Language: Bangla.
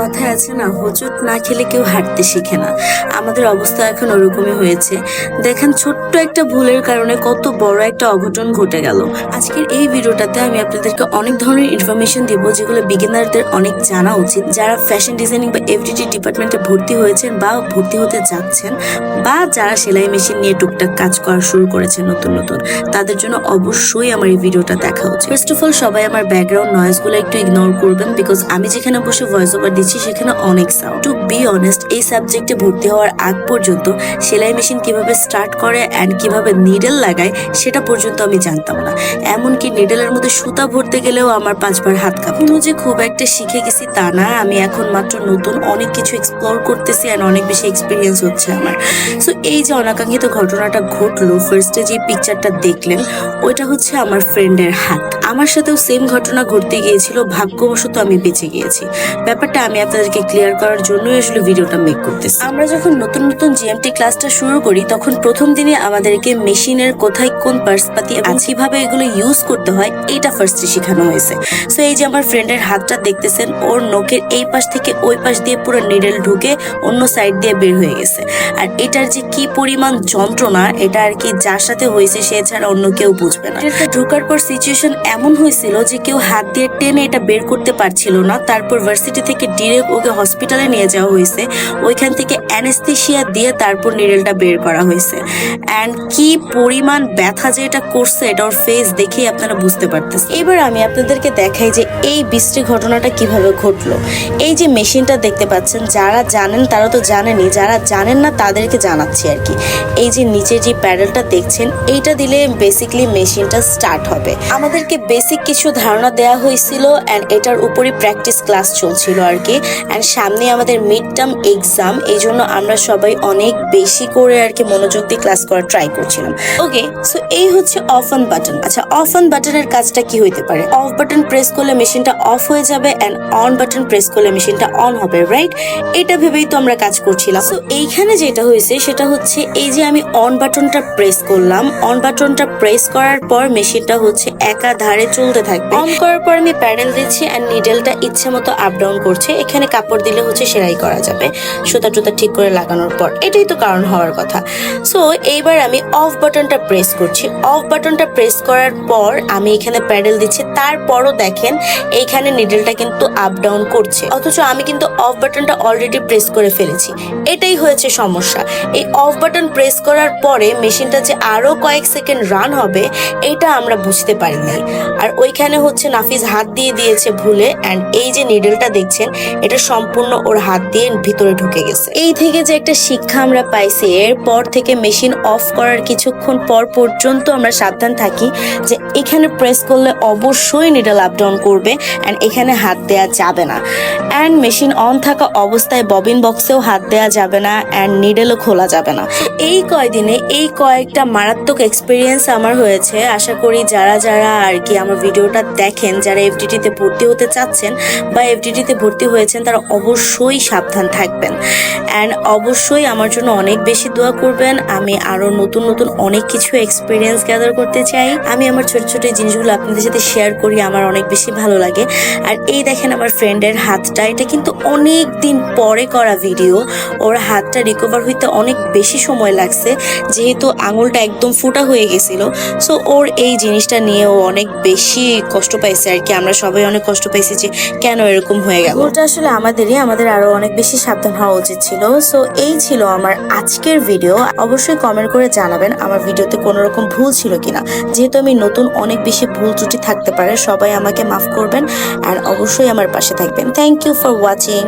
কথায় আছে না, হোঁচট না খেলে কেউ হাঁটতে শিখে না। আমাদের অবস্থা এখন ওরকমই হয়েছে। দেখেন ছোট্ট একটা ভুলের কারণে কত বড় একটা অঘটন ঘটে গেল। আজকের এই ভিডিওটাতে আমি আপনাদেরকে অনেক ধরনের ইনফরমেশন দিব যেগুলো বিগিনারদের অনেক জানা উচিত। যারা ফ্যাশন ডিজাইনিং বা এফডিটি ডিপার্টমেন্টে ভর্তি হয়েছেন বা ভর্তি হতে যাচ্ছেন বা যারা সেলাই মেশিন নিয়ে টুকটাক কাজ করা শুরু করেছেন নতুন নতুন, তাদের জন্য অবশ্যই আমার এই ভিডিওটা দেখা উচিত। ফার্স্ট অফ অল সবাই আমার ব্যাকগ্রাউন্ড নয়েজগুলো একটু ইগনোর করবেন বিকজ আমি যেখানে বসে ভয়েস ওভার সেখানে অনেক সাউন্ড টু বি অনেস্ট এই সাবজেক্টে ভর্তি হওয়ার আগ পর্যন্ত সেলাই মেশিন কীভাবে স্টার্ট করে অ্যান্ড কীভাবে নিডেল লাগায়, সেটা পর্যন্ত আমি জানতাম না। এমনকি নিডেলের মধ্যে সুতা ভরতে গেলেও আমার পাঁচবার হাত কাঁপতো। যে খুব একটা শিখে গেছি তা না, আমি এখন মাত্র নতুন অনেক কিছু এক্সপ্লোর করতেছি অ্যান্ড অনেক বেশি এক্সপিরিয়েন্স হচ্ছে আমার। সো এই যে অনাকাঙ্ক্ষিত ঘটনাটা ঘটলো ফার্স্টে যে পিকচারটা দেখলেন, ওইটা হচ্ছে আমার ফ্রেন্ডের হাত। আমার সাথেও সেম ঘটনা ঘটতে গিয়েছিল ভাগ্যবশত আমি বেঁচে গিয়েছি। ব্যাপারটা আমি আপনাদেরকে ক্লিয়ার করার জন্যই আসলে ভিডিওটা মেক করতেছি। আমরা যখন নতুন নতুন জিএমটি ক্লাসটা শুরু করি তখন প্রথম দিনে আমাদেরকে মেশিনের কোথায় কোন পার্সপাতি আছে ভাবে এগুলো ইউজ করতে হয় এটা ফার্স্টে শেখানো হয়েছে। সো এই যে আমার ফ্রেন্ডের হাতটা দেখতেছেন ওর নখের এই পাশ থেকে ওই পাশ দিয়ে পুরো নিডেল ঢুকে অন্য সাইড দিয়ে বের হয়ে গেছে। আর এটার যে কি পরিমাণ যন্ত্রণা এটা আর কি যার সাথে হয়েছে সে ছাড়া অন্য কেউ বুঝবে না। ঢোকার পর সিচুয়েশন এমন হয়েছিল যে কেউ হাত দিয়ে টেনে এটা বের করতে পারছিল না। তারপর ভার্সিটি থেকে ডিরেক্ট ওকে হসপিটালে নিয়ে যাওয়া হয়েছে। ওইখান থেকে অ্যানেস্থেশিয়া দিয়ে তারপর নিরেলটা বের করা হয়েছে। অ্যান্ড কি পরিমাণ ব্যথা যে এটা করছে, এটা ওর ফেস দেখেই আপনারা বুঝতে পারতেছেন। এবার আমি আপনাদেরকে দেখাই যে এই বৃষ্টি ঘটনাটা কীভাবে ঘটলো। এই যে মেশিনটা দেখতে পাচ্ছেন, যারা জানেন তারা তো জানেনই, যারা জানেন না তাদেরকে জানাচ্ছি আর কি। এই যে নিচে যে প্যাডেলটা দেখছেন, এইটা দিলে বেসিকলি মেশিনটা স্টার্ট হবে। আমাদেরকে বেসিক কিছু ধারণা দেওয়া হয়েছিল অ্যান্ড এটার উপরই প্র্যাকটিস ক্লাস চলছিল আর কি। অ্যান্ড সামনে আমাদের মিড টার্ম এক্সাম এই জন্য আমরা সবাই অনেক বেশি করে আর কি মনোযোগ দিয়ে ক্লাস করার ট্রাই করছিলাম। ওকে সো এই হচ্ছে অফ অন বাটন আচ্ছা অফ অন বাটনের কাজটা কি হইতে পারে? অফ বাটন প্রেস করলে মেশিনটা অফ হয়ে যাবে অ্যান্ড অন বাটন প্রেস করলে মেশিনটা অন হবে রাইট এটা ভেবেই তো আমরা কাজ করছিলাম। সো এইখানে যেটা হয়েছে, সেটা হচ্ছে এই যে আমি অন বাটনটা প্রেস করলাম অন বাটনটা প্রেস করার পর মেশিনটা হচ্ছে একা ধারে চলতে থাকবে। অন করার পর আমি প্যাডেল দিচ্ছি অ্যান্ড নিডেলটা ইচ্ছে মতো আপ ডাউন করছে। এখানে কাপড় দিলে হচ্ছে সেলাই করা যাবে সুতা টুতা ঠিক করে লাগানোর পর। এটাই তো কারণ হওয়ার কথা। সো এইবার আমি অফ বাটনটা প্রেস করছি। অফ বাটনটা প্রেস করার পর আমি এখানে প্যাডেল দিচ্ছি। তারপরও দেখেন, এইখানে নিডেলটা কিন্তু আপ ডাউন করছে। অথচ আমি কিন্তু অফ বাটনটা অলরেডি প্রেস করে ফেলেছি। এটাই হয়েছে সমস্যা। এই অফ বাটন প্রেস করার পরে মেশিনটা যে আরও কয়েক সেকেন্ড রান হবে, এটা আমরা বুঝতে পারি আর ওইখানে হচ্ছে নাফিস হাত দিয়ে দিয়েছে ভুলে অ্যান্ড এই যে নিডেলটা দেখছেন, এটা সম্পূর্ণ ওর হাত দিয়ে ভিতরে ঢুকে গেছে। এই থেকে যে একটা শিক্ষা আমরা পাইছি, এরপর থেকে মেশিন অফ করার কিছুক্ষণ পর পর্যন্ত আমরা সাবধান থাকি যে এখানে প্রেস করলে অবশ্যই নিডল আপ ডাউন করবে অ্যান্ড এখানে হাত দেওয়া যাবে না। অ্যান্ড মেশিন অন থাকা অবস্থায় ববিন বক্সেও হাত দেওয়া যাবে না অ্যান্ড নিডেলও খোলা যাবে না। এই কয়দিনে এই কয়েকটা মারাত্মক এক্সপিরিয়েন্স আমার হয়েছে। আশা করি যারা যারা আর কি আমার ভিডিওটা দেখেন, যারা এফডিটিতে ভর্তি হতে চাচ্ছেন বা এফডিটিতে ভর্তি হয়েছেন, তারা অবশ্যই সাবধান থাকবেন। অ্যান্ড অবশ্যই আমার জন্য অনেক বেশি দোয়া করবেন। আমি আরও নতুন নতুন অনেক কিছু এক্সপিরিয়েন্স গ্যাদার করতে চাই। আমি আমার ছোট ছোট জিনিসগুলো আপনাদের সাথে শেয়ার করি, আমার অনেক বেশি ভালো লাগে। আর এই দেখেন আমার ফ্রেন্ডের হাতটা, এটা কিন্তু অনেক দিন পরে করা ভিডিও ওর হাতটা রিকভার হইতে অনেক বেশি সময় লাগছে, যেহেতু আঙুলটা একদম ফোটা হয়ে গেছিল। সো ওর এই জিনিসটা নিয়ে ও অনেক বেশি কষ্ট পাইছে আর কি। আমরা সবাই অনেক কষ্ট পাইছি যে কেন এরকম হয়ে গেল। ওটা আসলে আমাদেরই, আমাদের আরও অনেক বেশি সাবধান হওয়া উচিত ছিল। সো এই ছিল আমার আজকের ভিডিও অবশ্যই কমেন্ট করে জানাবেন আমার ভিডিওতে কোনো রকম ভুল ছিল কিনা। যেহেতু আমি নতুন, অনেক বেশি ভুল ত্রুটি থাকতে পারে, সবাই আমাকে মাফ করবেন। আর অবশ্যই আমার পাশে থাকবেন। Thank you for watching